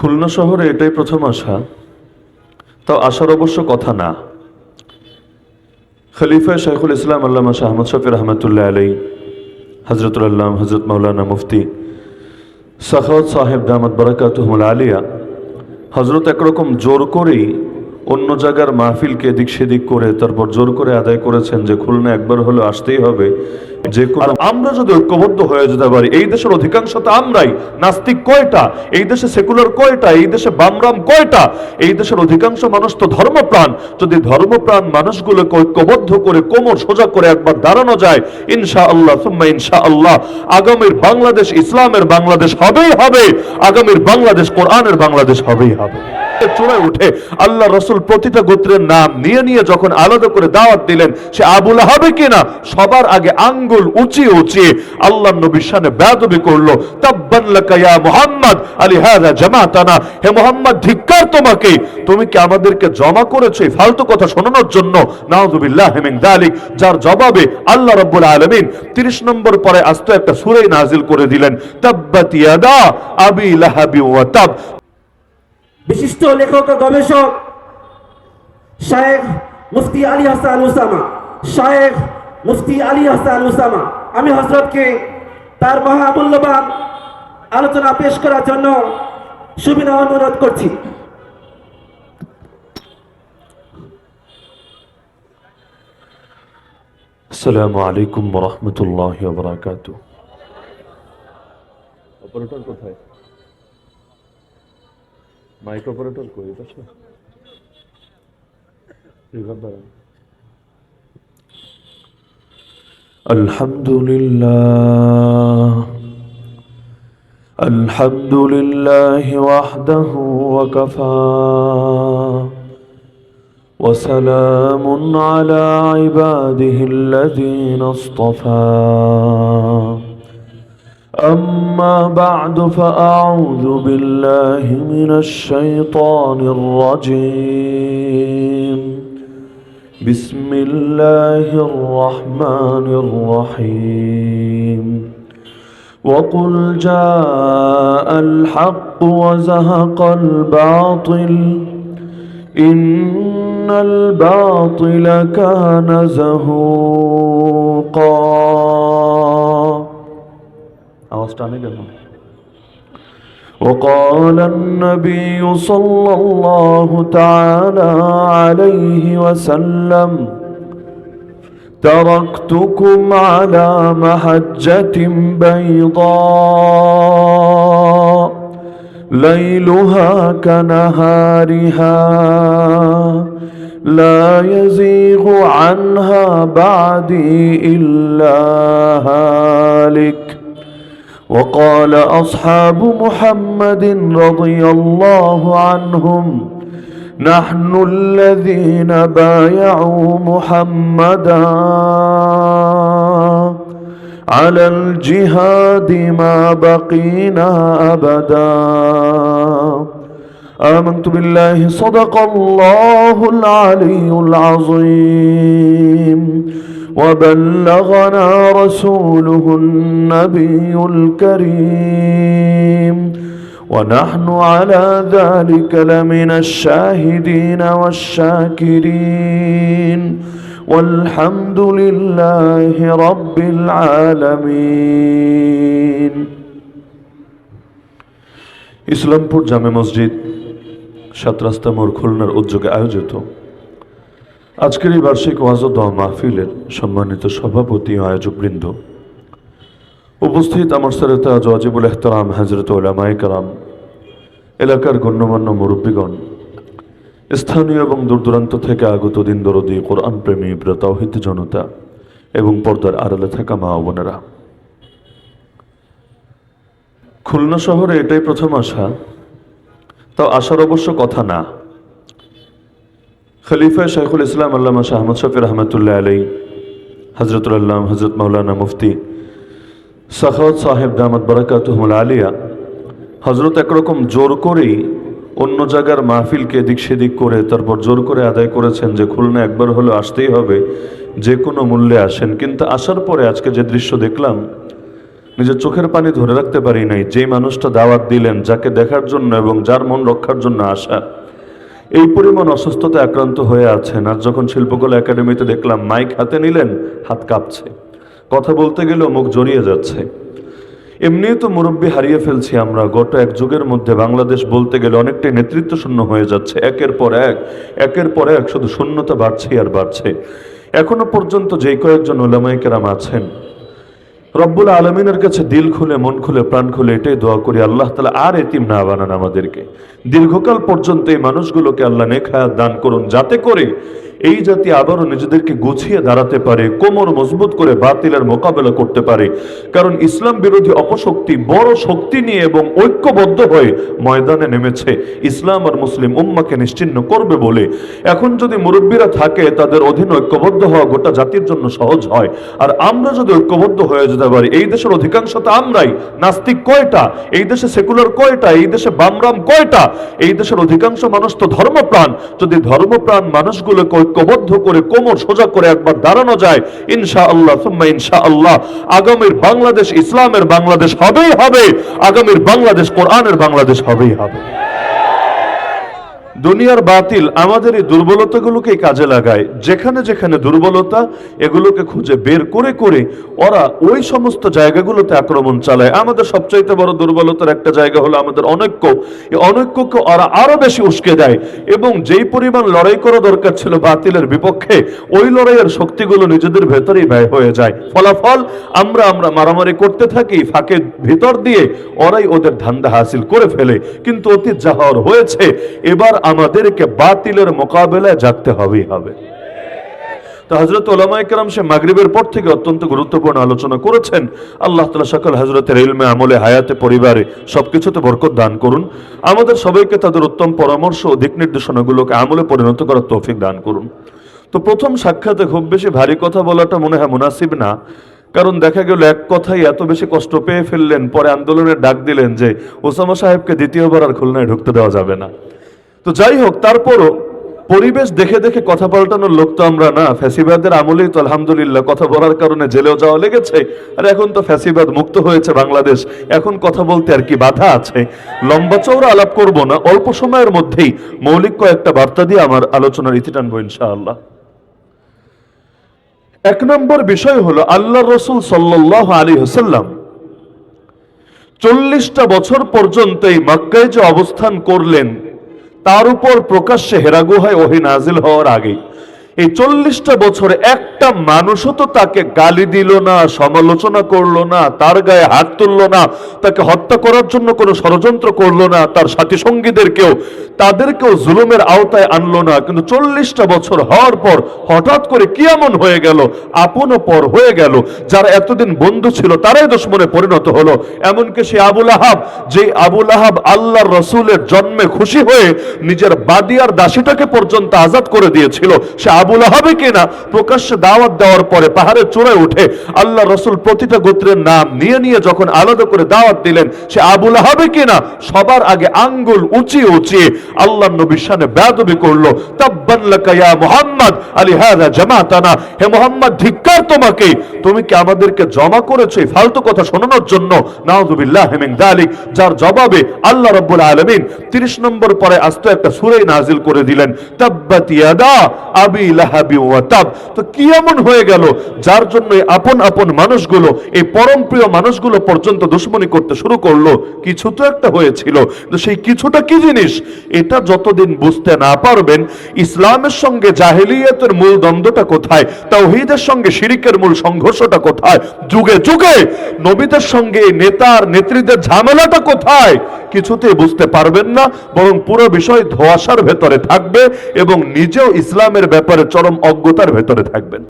খুলনা শহরে এটাই প্রথম আসা তাও আসার অবশ্য কথা না। খলিফা শাইখুল ইসলাম আল্লামা শাহ আহমদ শফির রহমতুল্লাহ আলাই হজরতুল আল্লাম হজরত মৌলানা মুফতি সাখাওয়াত সাহেব দামদ বরাকাতহমুল আলিয়া হজরত একরকম জোর করেই অন্য জায়গার মাহফিলকে এদিক সেদিক করে, তারপর জোর করে আদায় করেছেন যে খুলনা একবার হলে আসতেই হবে। যে আমরা যদি ঐক্যবদ্ধ হয়ে যেতে পারি, এই দেশের অধিকাংশ তো আমরাই। নাস্তিক কয়টা? এই দেশে সেকুলার কয়টা? এই দেশে বামরাম কয়টা? এই দেশের অধিকাংশ মানুষ তো ধর্মপ্রাণ। যদি ধর্মপ্রাণ মানুষগুলোকে ঐক্যবদ্ধ করে, কোমর সোজা করে একবার দাঁড়ানো যায় ইনশা আল্লাহ সুম্মা ইনশা আল্লাহ আগামীর বাংলাদেশ ইসলামের বাংলাদেশ হবেই হবে। আগামীর বাংলাদেশ কোরআনের বাংলাদেশ হবেই হবে। চূড়ায় উঠে আল্লাহ রসুল প্রতিটা গোত্রের নাম নিয়ে নিয়ে যখন আলাদা করে দাওয়াত দিলেন, সে আবুল হবে কিনা? সবার আগে আঙ্গুল উঁচিয়ে উঁচিয়ে আল্লাহ নবীর সামনে বেয়াদবি করল। তাব্বান লাকা আলী জামাতানা। হে মুহাম্মদ, ধিক্কার তোমাকে। তুমি কি আমাদেরকে জমা করেছ ফালতু কথা শোনানোর জন্য? নাউযুবিল্লাহ মিন যালিক। যার জবাবে আল্লাহ রাব্বুল আলামিন 30 নম্বর পরে আস্ত একটা সূরা নাজিল করে দিলেন। আবি লাহাবি বিশিষ্ট লেখক ও গবেষক শায়েখ মুফতি আলী হাসান উসামা শায়েখ মুফতি আলী হাসান উসামা। আমি হজরতকে তার মহামূল্যবান আলোচনা পেশ করার জন্য সুবিনা অনুরোধ করছি। আসসালামু আলাইকুম রহমতুল্লাহ বারাকাত অপারেটর माइक ऑपरेटर كويس بس الحمد لله الحمد لله وحده وكفى وسلام على عباده الذين اصطفى أما بعد فأعوذ بالله من الشيطان الرجيم. بسم الله الرحمن الرحيم. وقل جاء الحق وزهق الباطل. إن الباطل كان زهوقا আওয়াজটা অনেক وقال النبي صلى الله تعالى عليه وسلم تركتكم على محجة بيضاء ليلها كنهارها لا يزيغ عنها بعدي إلا هالك وقال أصحاب محمد رضي الله عنهم نحن الذين بايعوا محمدا على الجهاد ما بقينا أبدا. آمنت بالله صدق الله العلي العظيم. وبلغنا رسوله النبي الكريم ونحن على ذلك لمن الشاهدين والشاكرين والحمد لله رب العالمين ইসলামপুর জামে মসজিদ সাত রাস্তা মোড় খুলনার উদ্যোগে আয়োজিত আজকের এই বার্ষিক ওয়াজ দোয়া মাহফিলের সম্মানিত সভাপতি আয়োজকবৃন্দ। উপস্থিত আমার সারেতা জজিবুল এহতারাম হাজরত ওলামাই কারাম, এলাকার গণ্যমান্য মুরব্বীগণ, স্থানীয় এবং দূর দূরান্ত থেকে আগত দিন দরদি কোরআন প্রেমী ব্রতাহিত জনতা এবং পর্দার আড়ালে থাকা মা বোনেরা। খুলনা শহরে এটাই প্রথম আসা তাও আসার অবশ্য কথা না। খলিফা শাইখুল ইসলাম আল্লামা শাহ আহমদ শফির রহমতুল্লাহ আলাই হজরতুল আল্লাম হজরত মৌলানা মুফতি সাখাওয়াত সাহেব দামদ বরাকাতুহমুল আলিয়া হজরত একরকম জোর করেই অন্য জায়গার মাহফিলকে এদিক সেদিক করে তারপর জোর করে আদায় করেছেন যে খুলনা একবার হলে আসতেই হবে, যে কোনো মূল্যে আসেন। কিন্তু আসার পরে আজকে যে দৃশ্য দেখলাম, নিজের চোখের পানি ধরে রাখতে পারি নাই। যে মানুষটা দাওয়াত দিলেন, যাকে দেখার জন্য এবং যার মন রক্ষার জন্য আসা এই পরিমাণ অসুস্থতা আক্রান্ত হয়ে আছেন। আর যখন শিল্পকলা একাডেমিতে দেখলাম মাইক হাতে নিলেন, হাত কাঁপছে। কথা বলতে গেলেও মুখ জড়িয়ে যাচ্ছে। এমনিই তো মুরব্বী হারিয়ে ফেলছি আমরা। গত এক যুগের মধ্যে বাংলাদেশ বলতে গেলে অনেকটাই নেতৃত্ব শূন্য হয়ে যাচ্ছে। একের পর এক, একের পর এক শুধু শূন্যতা বাড়ছে আর বাড়ছে। এখনও পর্যন্ত যেই কয়েকজন ওলামাইকেরাম আছেন রব্বুল আলমিনের কাছে দিল খুলে, মন খুলে, প্রাণ খুলে এটাই দোয়া করি। আল্লাহ তালা আর এতিম না বানান আমাদেরকে। দীর্ঘকাল পর্যন্ত এই মানুষগুলোকে আল্লাহ নেখায়াত দান করুন, যাতে করে এই জাতি আবারও নিজেদেরকে গুছিয়ে দাঁড়াতে পারে, কোমর মজবুত করে বাতিলের মোকাবেলা করতে পারে। কারণ ইসলাম বিরোধী অপশক্তি বড় শক্তি নিয়ে এবং ঐক্যবদ্ধ হয়ে ময়দানে নেমেছে। ইসলাম আর মুসলিম উম্মাকে নিশ্চিহ্ন করবে বলে। এখন যদি মুরব্বীরা থাকে, তাদের অধীন ঐক্যবদ্ধ হওয়া গোটা জাতির জন্য সহজ হয়। আর আমরা যদি ঐক্যবদ্ধ হয়ে যেতে পারি, এই দেশের অধিকাংশ তো আমরাই। নাস্তিক কয়টা? এই দেশে সেকুলার কয়টা? এই দেশে বামরাম কয়টা? এই দেশের অধিকাংশ মানুষ তো ধর্মপ্রাণ। যদি ধর্মপ্রাণ মানুষগুলোকে ঐক্যবদ্ধ করে, কোমর সোজা করে একবার দাঁড়ানো যায়। ইনশা আল্লাহ ইনশা আল্লাহ আগামীর বাংলাদেশ ইসলামের বাংলাদেশ হবেই হবে। আগামীর বাংলাদেশ কোরআনের বাংলাদেশ হবেই হবে। দুনিয়ার বাতিল আমাদের এই দুর্বলতাগুলোকে কাজে লাগায়। যেখানে যেখানে দুর্বলতা, এগুলোকে খুঁজে বের করে করে ওরা ওই সমস্ত জায়গাগুলোতে আক্রমণ চালায়। আমাদের সবচাইতে বড় দুর্বলতার একটা জায়গা হলো আমাদের অনৈক্য। এই অনৈক্যকে ওরা আরও বেশি উস্কে দেয় এবং যেই পরিমাণ লড়াই করা দরকার ছিল বাতিলের বিপক্ষে, ওই লড়াইয়ের শক্তিগুলো নিজেদের ভেতরেই ব্যয় হয়ে যায়। ফলাফল আমরা আমরা মারামারি করতে থাকি, ফাঁকে ভিতর দিয়ে ওরাই ওদের ধান্দা হাসিল করে ফেলে। কিন্তু অতীত যা হওয়ার হয়েছে, এবার আমাদেরকে বাতিলের মোকাবেলায় জাগতে হবেই হবে। তো হজরত ওলামায় কেরাম সে মাগরিবের পর থেকে অত্যন্ত গুরুত্বপূর্ণ আলোচনা করেছেন। আল্লাহ তালা সকল হজরতের ইলমে, আমলে, হায়াতে, পরিবারে সবকিছুতে বরকত দান করুন। আমাদের সবাইকে তাদের উত্তম পরামর্শ ও দিক নির্দেশনাগুলোকে আমলে পরিণত করার তৌফিক দান করুন। তো প্রথম সাক্ষাতে খুব বেশি ভারী কথা বলাটা মনে হয় মুনাসিব না, কারণ দেখা গেল এক কথাই এত বেশি কষ্ট পেয়ে ফেললেন, পরে আন্দোলনের ডাক দিলেন যে, ওসামা সাহেবকে দ্বিতীয়বার আর খুলনায় ঢুকতে দেওয়া যাবে না। তো যাই হোক, তারপরও পরিবেশ দেখে দেখে কথা পাল্টানোর লোক তো আমরা না। ফ্যাসিবাদের আমলেই তো আলহামদুলিল্লাহ, কথা বলার কারণে জেলেও যাওয়া লেগেছে। আর এখন তো ফ্যাসিবাদ মুক্ত হয়েছে বাংলাদেশ। এখন কথা বলতে আর কি বাধা আছে। লম্বা চৌড়া আলাপ করব না, অল্প সময়ের মধ্যেই মৌলিক কয়েকটা বার্তা দিয়ে আমার আলোচনার ইতি টানবো ইনশাআল্লাহ। এক নম্বর বিষয় হলো আল্লাহ রসুল সাল্লাহ আলী হাসাল্লাম চল্লিশটা বছর পর্যন্ত এই মক্কায় যে অবস্থান করলেন তার উপর প্রকাশ্যে হেরাগু হয় ওহি নাজিল হওয়ার আগে এই চল্লিশটা বছরে একটা মানুষও তো তাকে গালি দিল না, সমালোচনা করল না, তার গায়ে হাত তুললো না, তাকে হত্যা করার জন্য কোনো ষড়যন্ত্র করল না, তার সাথী সঙ্গীদেরকেও তাদেরকেও জুলুমের আওতায় আনলো না। কিন্তু চল্লিশটা বছর হওয়ার পর হঠাৎ করে কি এমন হয়ে গেল? আপন পর হয়ে গেল। যারা এতদিন বন্ধু ছিল, তারাই দুশ্মনে পরিণত হলো। এমনকি সে আবুল আহাব যে আবুল আহাব আল্লাহর রসুলের জন্মে খুশি হয়ে নিজের বাদিয়ার দাসীটাকে পর্যন্ত আজাদ করে দিয়েছিল, সে আবুল আহাবে কিনা প্রকাশ্যে দাওয়াত দেওয়ার পরে পাহাড়ের চূড়ায় উঠে আল্লাহ রসুল প্রতিটা গোত্রের নাম নিয়ে নিয়ে যখন আলাদা করে দাওয়াত দিলেন, সে আবুল আহাবে কিনা? সবার আগে আঙ্গুল উঁচিয়ে উঁচিয়ে আল্লাহ নবীর সামনে বেয়াদবি করল। তাব্বান লাকা মুহাম্মদ আলী জামাতানা। হে মুহাম্মদ, ধিক্কার তোমাকে। তুমি কি আমাদেরকে জমা করেছ ফালতু কথা শোনানোর জন্য? নাউযুবিল্লাহ মিন যালিক। যার জবাবে আল্লাহ রাব্বুল আলামিন 30 নম্বর পরে আস্ত একটা সূরা নাজিল করে দিলেন। তাব্বাত তো কি এমন হয়ে গেল? যার জন্য আপন আপন মানুষগুলো, এই পরম প্রিয় মানুষগুলো পর্যন্ত দুশ্মনী করতে শুরু করল, কিছু তো একটা হয়েছিল। সেই কিছুটা কি জিনিস? এটা যতদিন বুঝতে না পারবেন, ইসলামের সঙ্গে জাহেলিয়াতের মূল দ্বন্দ্বটা কোথায়? সঙ্গে শিরিকের মূল সংঘর্ষটা কোথায়? যুগে যুগে! নবীদের সঙ্গে নেতার নেত্রীদের ঝামেলাটা কোথায়? কিছুতেই বুঝতে পারবেন না, বরং পুরো বিষয় ধোয়াশার ভেতরে থাকবে এবং নিজেও ইসলামের ব্যাপারে চরম অজ্ঞতার ভেতরে থাকবেন।